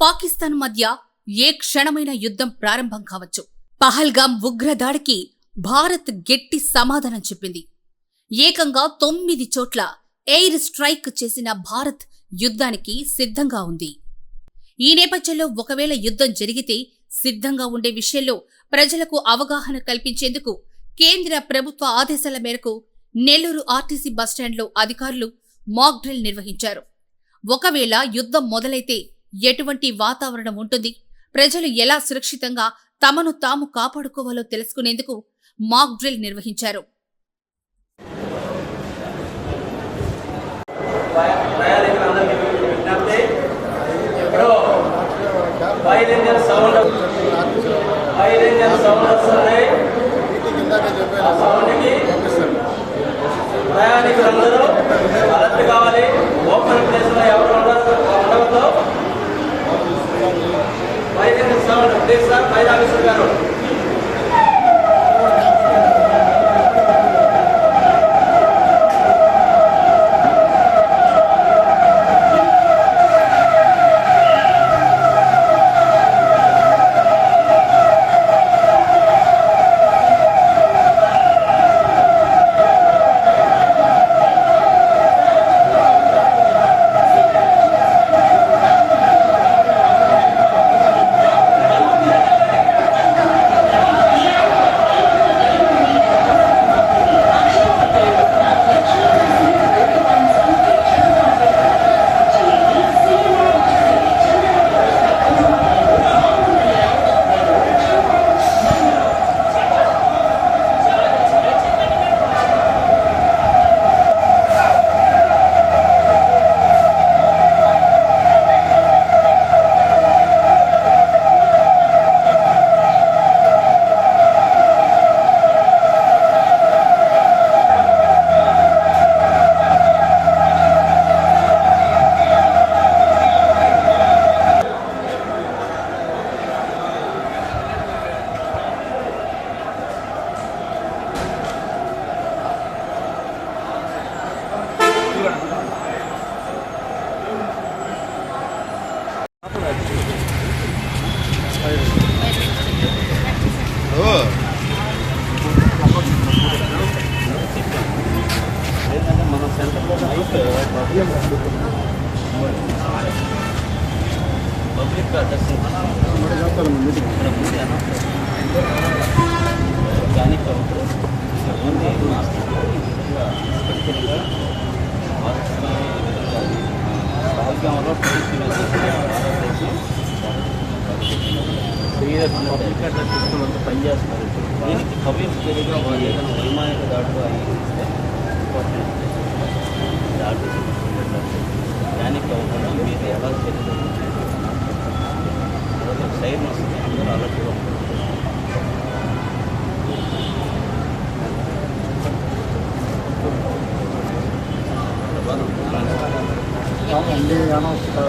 పాకిస్తాన్ మధ్య ఏ క్షణమైన యుద్ధం ప్రారంభం కావచ్చు. పహల్గాం ఉగ్రదాడికి భారత్ గట్టి సమాధానం చెప్పింది. ఏకంగా తొమ్మిది చోట్ల ఎయిర్ స్ట్రైక్ చేసిన భారత్ యుద్ధానికి సిద్ధంగా ఉంది. ఈ నేపథ్యంలో ఒకవేళ యుద్ధం జరిగితే సిద్ధంగా ఉండే విషయంలో ప్రజలకు అవగాహన కల్పించేందుకు కేంద్ర ప్రభుత్వ ఆదేశాల మేరకు నెల్లూరు ఆర్టీసీ బస్టాండ్లో అధికారులు మాక్ డ్రిల్ నిర్వహించారు. ఒకవేళ యుద్ధం మొదలైతే ఎటువంటి వాతావరణం ఉంటుంది? ప్రజలు ఎలా సురక్షితంగా తమను తాము కాపాడుకోవాలో తెలుసుకునేందుకు మాక్ డ్రిల్ నిర్వహించారు. ప్రయాణికులందరూ విజ్ఞప్తి సార్ గారు ఏంటంటే మన సెంటర్లో పబ్లిక్ దర్శనం ఇక్కడ ముందు కానీ ఓన్లీ స్పెషల్గా మీద పబ్లిక్ అట్లా తీసుకున్నంత పనిచేస్తున్నారు దీనికి కవీస్ తెలియగా వాళ్ళు ఏదైనా వైమానిక దాడులు ఇస్తే దాడు దానికి అవ్వకుండా మీరు ఎలా చర్యలు సైన్ వస్తుంది. అందరూ అలర్ట్గా ఉంటారు